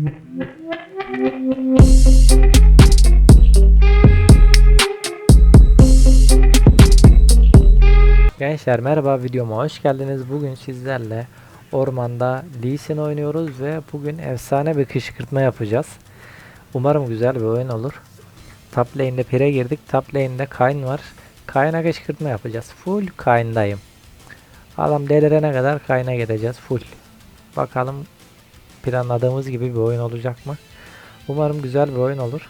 Gençler merhaba videoma hoş geldiniz. Bugün sizlerle ormanda Lee Sin oynuyoruz ve bugün efsane bir kışkırtma yapacağız. Umarım güzel bir oyun olur. Top lane'de pire girdik. Top lane'de Kayn var. Kayn'a kışkırtma yapacağız. Full Kayn'dayım. Adam delirene kadar Kayn'a gideceğiz. Full. Bakalım planladığımız gibi bir oyun olacak mı? Umarım güzel bir oyun olur.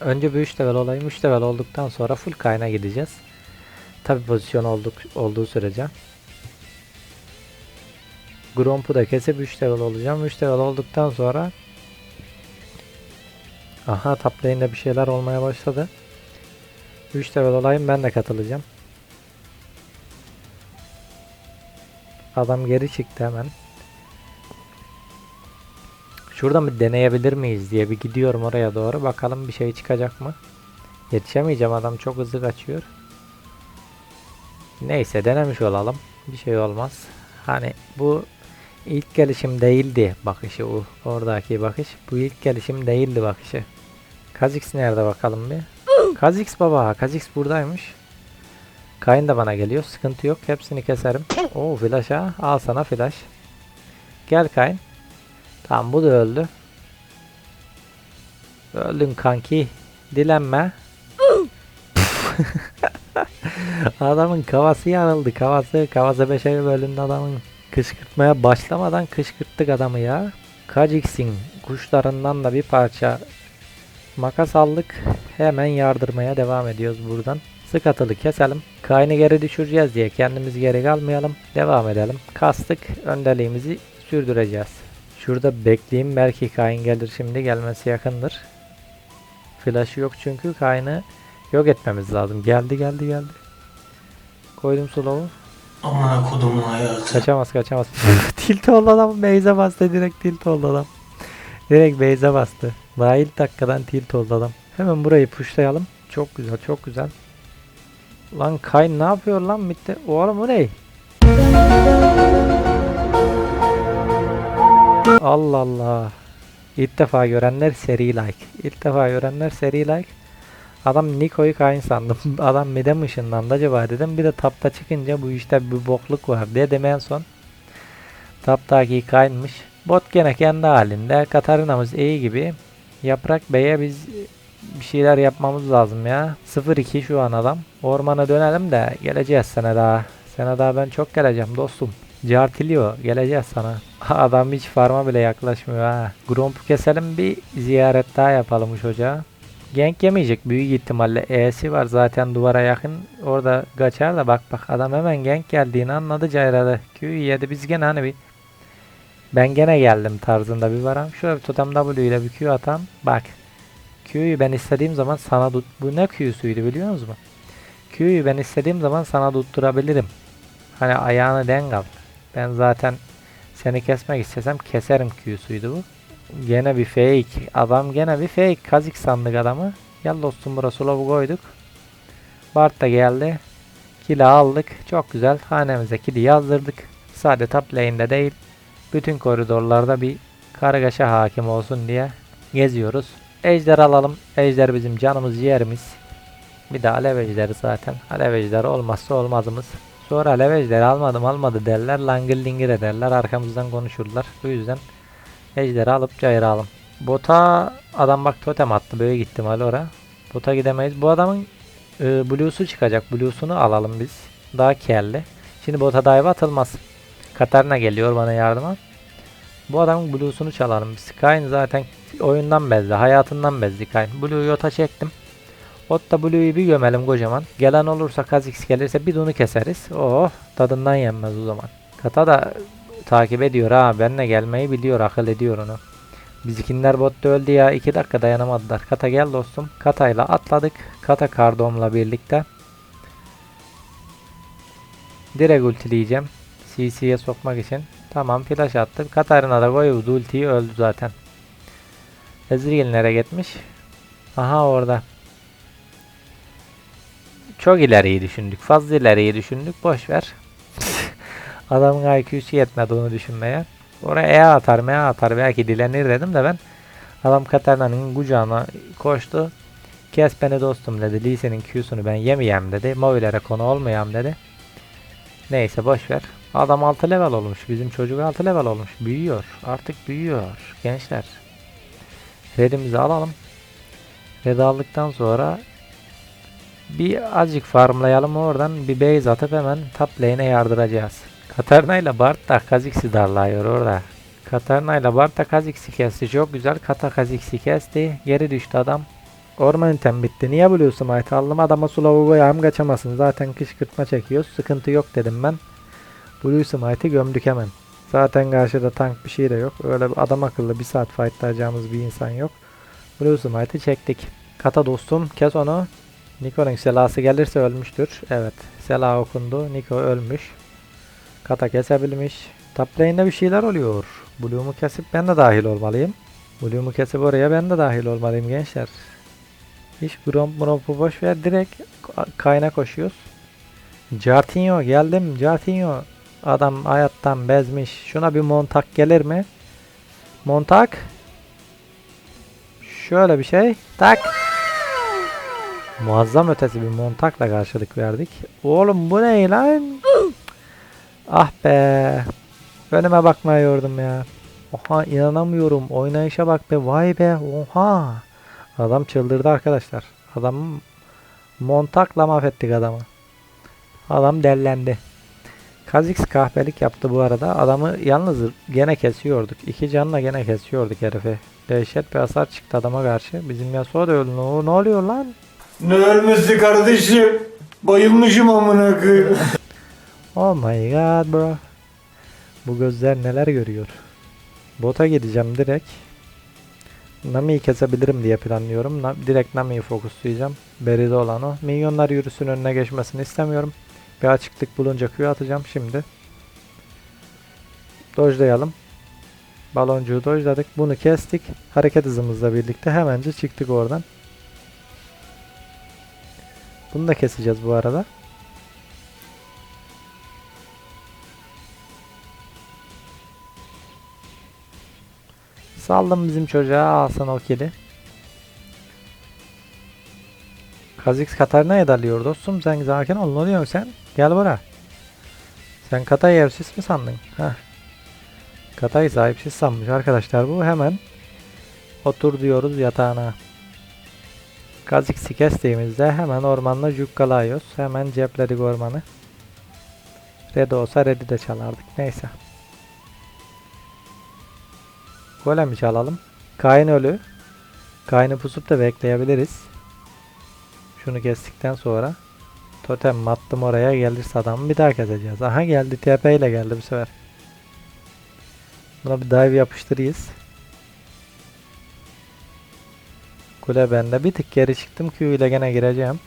Önce bir 3 level olayım. 3 level olduktan sonra full Kayn'a gideceğiz. Tabi pozisyon olduk, olduğu sürece. Gromp'u da kesip 3 level olacağım. 3 level olduktan sonra Aha top lane'de bir şeyler olmaya başladı. 3 level olayım ben de katılacağım. Adam geri çıktı hemen. Şuradan bir deneyebilir miyiz diye bir gidiyorum oraya doğru. Bakalım bir şey çıkacak mı? Yetişemeyeceğim adam çok hızlı kaçıyor. Neyse denemiş olalım. Bir şey olmaz. Hani bu ilk gelişim değildi bakışı o oradaki bakış. Bu ilk gelişim değildi bakışı. Kazix nerede bakalım bir. Kazix baba. Kazix buradaymış. Kayn da bana geliyor. Sıkıntı yok. Hepsini keserim. Oo flash ha. Al sana flash. Gel Kayn. Tamam bu da öldü. Öldün kanki. Dilenme. Adamın kafası yarıldı. Kafası, kafası 5'e bölündü adamın. Kışkırtmaya başlamadan kışkırttık adamı ya. Kajix'in kuşlarından da bir parça makas aldık. Hemen yardırmaya devam ediyoruz buradan. Sık atılı keselim. Kaynı geri düşüreceğiz diye kendimiz geri kalmayalım. Devam edelim. Kastık. Önderliğimizi sürdüreceğiz. Şurada bekleyeyim. Belki Kayn gelir şimdi. Gelmesi yakındır. Flash'ı yok çünkü Kayn'ı yok etmemiz lazım. Geldi geldi geldi. Koydum slow'u. Amına kodumun hayatı. Kaçamaz kaçamaz. tilt oldu adam. Base'e bastı. Direkt tilt oldu adam. Direkt base'e bastı. Daha ilk dakikadan tilt oldu adam. Hemen burayı pushlayalım. Çok güzel çok güzel. Lan Kayn ne yapıyor lan bitti. Oğlum bu ne? Allah Allah. İlk defa görenler seri like. İlk defa görenler seri like. Adam Niko'yu Kayn sandım. Adam midem ışınlandı acaba dedim. Bir de tapta çıkınca bu işte bir bokluk var dedim en son. Taptaki Kayn'mış. Bot gene kendi halinde. Katarina'mız iyi gibi. Yaprak Bey'e biz bir şeyler yapmamız lazım ya. 0-2 şu an adam. Ormana dönelim de geleceğiz sene daha. Sene daha ben çok geleceğim dostum. Cartilio geleceğiz sana. Adam hiç farma bile yaklaşmıyor ha. Gromp'u keselim bir ziyaret daha yapalım çocuğa. Genk yemeyecek büyük ihtimalle. E'si var zaten duvara yakın. Orada kaçar da bak bak adam hemen genk geldiğini anladı cayradı. Q'yu yedi biz gene hani bir ben gene geldim tarzında bir varam. Şöyle bir totem W ile bir Q atam. Bak. Q'yu ben istediğim zaman sana tut. Bu ne Q'suydu biliyor musunuz? Q'yu ben istediğim zaman sana tutturabilirim. Hani ayağını denk al. Ben zaten seni kesmek istesem keserim Q'suydu bu. Gene bir fake. Adam gene bir fake. Kazik sandık adamı. Gel dostum burası slow'u koyduk. Bart da geldi. Kill'i aldık. Çok güzel. Hanemize kill'i yazdırdık. Sadece top lane'de değil. Bütün koridorlarda bir kargaşa hakim olsun diye geziyoruz. Ejder alalım. Ejder bizim canımız ciğerimiz. Bir de alev ejderi zaten. Alev ejderi olmazsa olmazımız. Sonra alev ejderi almadım almadı derler. Langır lingir ederler. Arkamızdan konuşurlar. Bu yüzden ejderi alıp cayıralım. Bota adam bak totem attı. Böyle gittim hali oraya. Bota gidemeyiz. Bu adamın e, blue'su çıkacak. Blue'sunu alalım biz. Daha kelli. Şimdi bota dive atılmaz. Katarina geliyor bana yardıma. Bu adamın blue'sunu çalalım. biz. Kayn zaten oyundan bezdi. Hayatından bezdi Kayn. Blue'yu yota çektim. Otta Blue'yu bir gömelim kocaman. Gelen olursa Kha'Zix gelirse bir de onu keseriz. Oh tadından yenmez o zaman. Kata da takip ediyor ha. Benle gelmeyi biliyor. Akıl ediyor onu. Bizimkiler botta öldü ya. 2 dakika dayanamadılar. Kata gel dostum. Kata'yla atladık. Kata Kardom'la birlikte. Direkt ultileyeceğim. CC'ye sokmak için. Tamam flash attı. Katarina da koydu ultiyi öldü zaten. Ezreal nereye gitmiş? Aha orada. Çok ileriyi düşündük. Fazla ileriyi düşündük. Boş ver. Adamın IQ'su yetmedi onu düşünmeye. Oraya E atar M atar belki dilenir dedim de ben. Adam Katarina'nın kucağına koştu. Kes beni dostum dedi. Lise'nin Q'sunu ben yemeyem dedi. Mobilere konu olmayam dedi. Neyse boş ver. Adam 6 level olmuş. Bizim çocuk 6 level olmuş. Büyüyor. Artık büyüyor. Gençler. Redimizi alalım. Red aldıktan sonra bir azıcık farmlayalım oradan bir base atıp hemen top lane'e yardıracağız. Katarina ile Bart da Kha'Zix'i darlıyor orada. Katarina ile Bart da Kha'Zix'i kesti. Çok güzel Kata Kha'Zix'i kesti. Geri düştü adam. Orman item bitti. Niye buluyorsun Smite aldım adama sulavu koyayım kaçamasın. Zaten kışkırtma çekiyoruz. Sıkıntı yok dedim ben. Blue Smite'i gömdük hemen. Zaten karşıda tank bir şey de yok. Öyle bir adam akıllı bir saat fightlayacağımız bir insan yok. Blue Smite'i çektik. Kata dostum kes onu. Niko'nun selası gelirse ölmüştür. Evet. Sela okundu. Niko ölmüş. Kata kesebilmiş. Top bir şeyler oluyor. Blue'umu kesip ben de dahil olmalıyım. Blue'umu kesip oraya ben de dahil olmalıyım gençler. Hiç gromp grompu boş ver. Direkt ka- kayna koşuyoruz. Jartinho geldim. Jartinho. Adam hayattan bezmiş. Şuna bir montak gelir mi? Montak. Şöyle bir şey. Tak. Muazzam ötesi bir montakla karşılık verdik. Oğlum bu ne lan? ah be. Önüme bakmıyordum ya. Oha inanamıyorum. Oynayışa bak be. Vay be. Oha. Adam çıldırdı arkadaşlar. Adam montakla mahvettik adamı. Adam dellendi. Kha'Zix kahpelik yaptı bu arada. Adamı yalnız gene kesiyorduk. İki canla gene kesiyorduk herifi. Dehşet bir hasar çıktı adama karşı. Bizim Yasuo da öldü. Ne oluyor lan? Ne ölmesi kardeşim? Bayılmışım amına koyayım. Oh my god bro. Bu gözler neler görüyor. Bota gideceğim direkt. Nami'yi kesebilirim diye planlıyorum. Na- direkt Nami'yi fokuslayacağım. Beride olan o. Minyonlar yürüsün önüne geçmesini istemiyorum. Bir açıklık bulunca Q atacağım şimdi. Dojlayalım. Baloncuğu dojladık. Bunu kestik. Hareket hızımızla birlikte hemence çıktık oradan. Bunu da keseceğiz bu arada. Saldım bizim çocuğa alsın o kili. Kha'Zix Katarina'ya dalıyor dostum. Sen sakin ol. Ne diyorsun sen? Gel buraya. Sen Kata'yı evsiz mi sandın? Heh. Kata'yı sahipsiz sanmış arkadaşlar bu. Hemen otur diyoruz yatağına. Kha'Zix'i kestiğimizde hemen ormanla cukkalayıyoruz. Hemen cepledik ormanı. Red olsa Red'i de çalardık. Neyse. Golemi çalalım. Kain ölü. Kain'i pusup da bekleyebiliriz. Şunu kestikten sonra totem attım oraya gelirse adamı bir daha keseceğiz. Aha geldi TP ile geldi bu sefer. Buna bir dive yapıştırıyız. Kule bende bir tık geri çıktım Q ile gene gireceğim.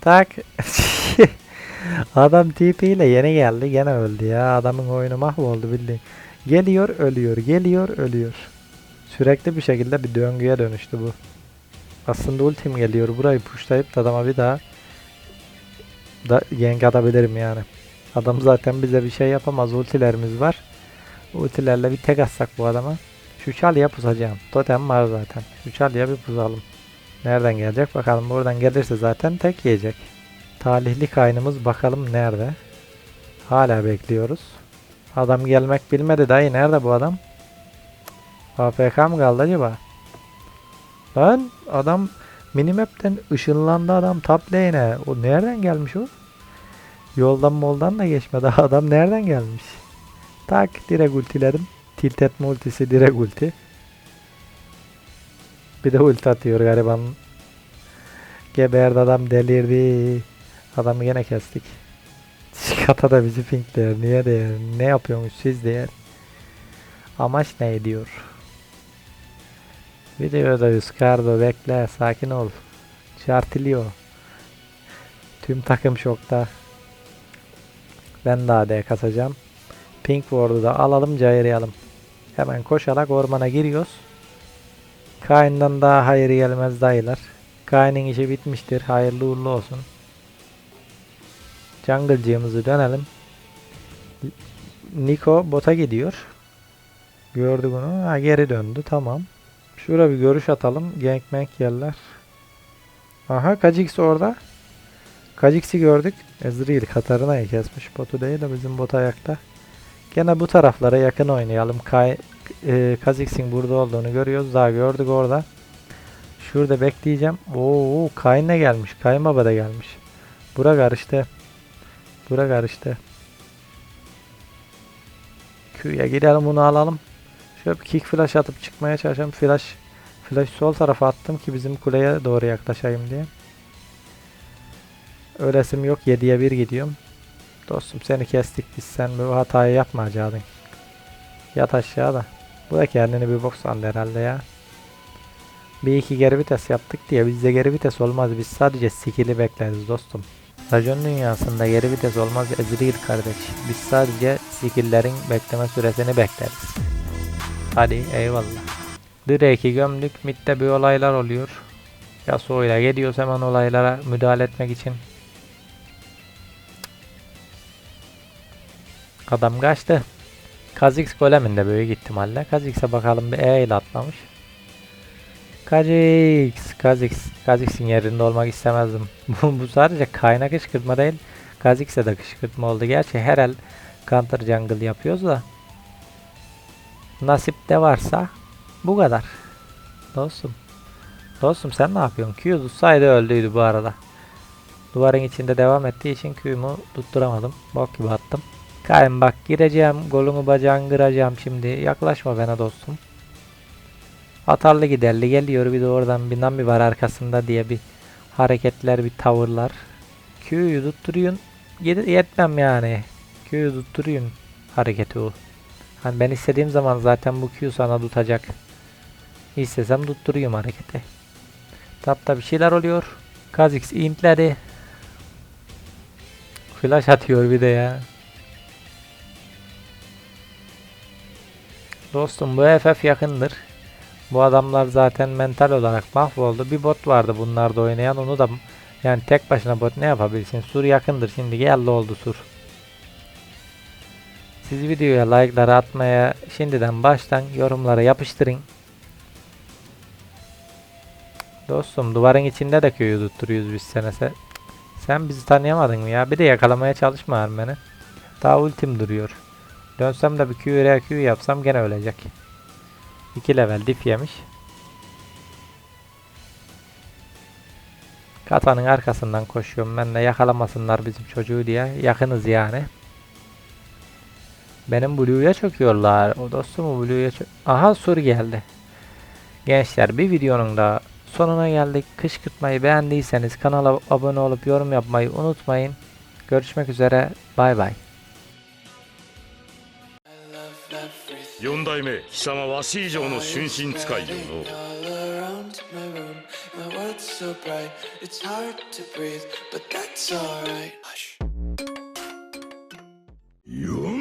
Tak. Adam TP ile yeni geldi gene öldü ya. Adamın oyunu mahvoldu bildiğin. Geliyor ölüyor geliyor ölüyor. Sürekli bir şekilde bir döngüye dönüştü bu. Aslında ultim geliyor burayı pushlayıp da adama bir daha da gank atabilirim yani. Adam zaten bize bir şey yapamaz ultilerimiz var. Ultilerle bir tek atsak bu adama. Şu çalıya pusacağım. Totem var zaten. Şu çalıya bir pusalım. Nereden gelecek bakalım. Buradan gelirse zaten tek yiyecek. Talihli kaynımız bakalım nerede. Hala bekliyoruz. Adam gelmek bilmedi dayı. Nerede bu adam? AFK mı kaldı acaba? Lan adam minimap'ten ışınlandı adam top lane'e. O nereden gelmiş o? Yoldan moldan da geçmedi. Adam nereden gelmiş? Tak direkt ultiledim. Tilt etme ultisi direkt ulti. Bir de ulti atıyor gariban. Geberdi adam delirdi. Adamı gene kestik. Kata da bizi pinkler. Niye değer? Ne yapıyormuş siz değer? Amaç ne diyor? Videodayız Kardo bekle sakin ol. Çartılıyor. Tüm takım şokta. Ben de AD kasacağım. Pink Ward'u da alalım cayırayalım. Hemen koşarak ormana giriyoruz. Kain'dan daha hayır gelmez dayılar. Kain'in işi bitmiştir. Hayırlı uğurlu olsun. Jungle'cığımızı dönelim. Niko bota gidiyor. Gördü bunu. Ha, geri döndü. Tamam. Şuraya bir görüş atalım. Gangbank yerler. Aha Kajix orada. Kajix'i gördük. Ezreal Katarina'yı kesmiş. Botu değil de bizim bot ayakta. Gene bu taraflara yakın oynayalım. Kay, e, Kajix'in burada olduğunu görüyoruz. Daha gördük orada. Şurada bekleyeceğim. Oo, Kayn ne gelmiş? Kayn Baba da gelmiş. Bura karıştı. Bura karıştı. Q'ya gidelim bunu alalım. Şöyle bir kick flash atıp çıkmaya çalışalım. Flash flash sol tarafa attım ki bizim kuleye doğru yaklaşayım diye. Ölesim yok. 7'ye 1 gidiyorum. Dostum seni kestik biz sen bu hatayı yapmayacaktın. Yat aşağı da. Bu da kendini bir bok sandı herhalde ya. Bir iki geri vites yaptık diye bizde geri vites olmaz. Biz sadece skill'i bekleriz dostum. Racon dünyasında geri vites olmaz Ezreal kardeş. Biz sadece skill'lerin bekleme süresini bekleriz. Hadi eyvallah. Drake'i gömdük. Mid'de bir olaylar oluyor. Yasuo'yla geliyoruz hemen olaylara müdahale etmek için. Adam kaçtı. Kha'Zix golemin de büyük ihtimalle. Kha'Zix'e bakalım bir E ile atlamış. Kha'Zix, Kha'Zix, Kha'Zix'in yerinde olmak istemezdim. bu, sadece kaynak kışkırtma değil. Kha'Zix'e de kışkırtma oldu. Gerçi her el counter jungle yapıyoruz da. Nasip de varsa bu kadar. Dostum. Dostum sen ne yapıyorsun? Q tutsaydı öldüydü bu arada. Duvarın içinde devam ettiği için Q'mu tutturamadım. Bok gibi attım. Kayın bak gireceğim. Golümü bacağını kıracağım şimdi. Yaklaşma bana dostum. Atarlı giderli geliyor bir de oradan bir nami var arkasında diye bir hareketler bir tavırlar. Q'yu tutturuyorsun. Yet- Yetmem yani. Q'yu tutturuyorsun hareketi o. Hani ben istediğim zaman zaten bu Q sana tutacak. İstesem tutturuyorum hareketi. Tapta bir şeyler oluyor. Kha'Zix intledi. Flash atıyor bir de ya. Dostum bu FF yakındır. Bu adamlar zaten mental olarak mahvoldu. Bir bot vardı bunlarda oynayan onu da yani tek başına bot ne yapabilsin? Sur yakındır şimdi geldi oldu Sur. Siz videoya like'ları atmaya şimdiden baştan yorumlara yapıştırın. Dostum duvarın içinde de köyü tutturuyoruz biz senese. Sen bizi tanıyamadın mı ya? Bir de yakalamaya çalışma beni. Daha ultim duruyor. Dönsem de bir Q R Q yapsam gene ölecek. 2 level dip yemiş. Katanın arkasından koşuyorum ben de yakalamasınlar bizim çocuğu diye. Yakınız yani. Benim Blue'ya çöküyorlar. O dostum Blue'ya çök... Aha sur geldi. Gençler bir videonun da sonuna geldik. Kışkırtmayı beğendiyseniz kanala abone olup yorum yapmayı unutmayın. Görüşmek üzere. Bay bay. 四代目貴様はし以上の春神使いよの四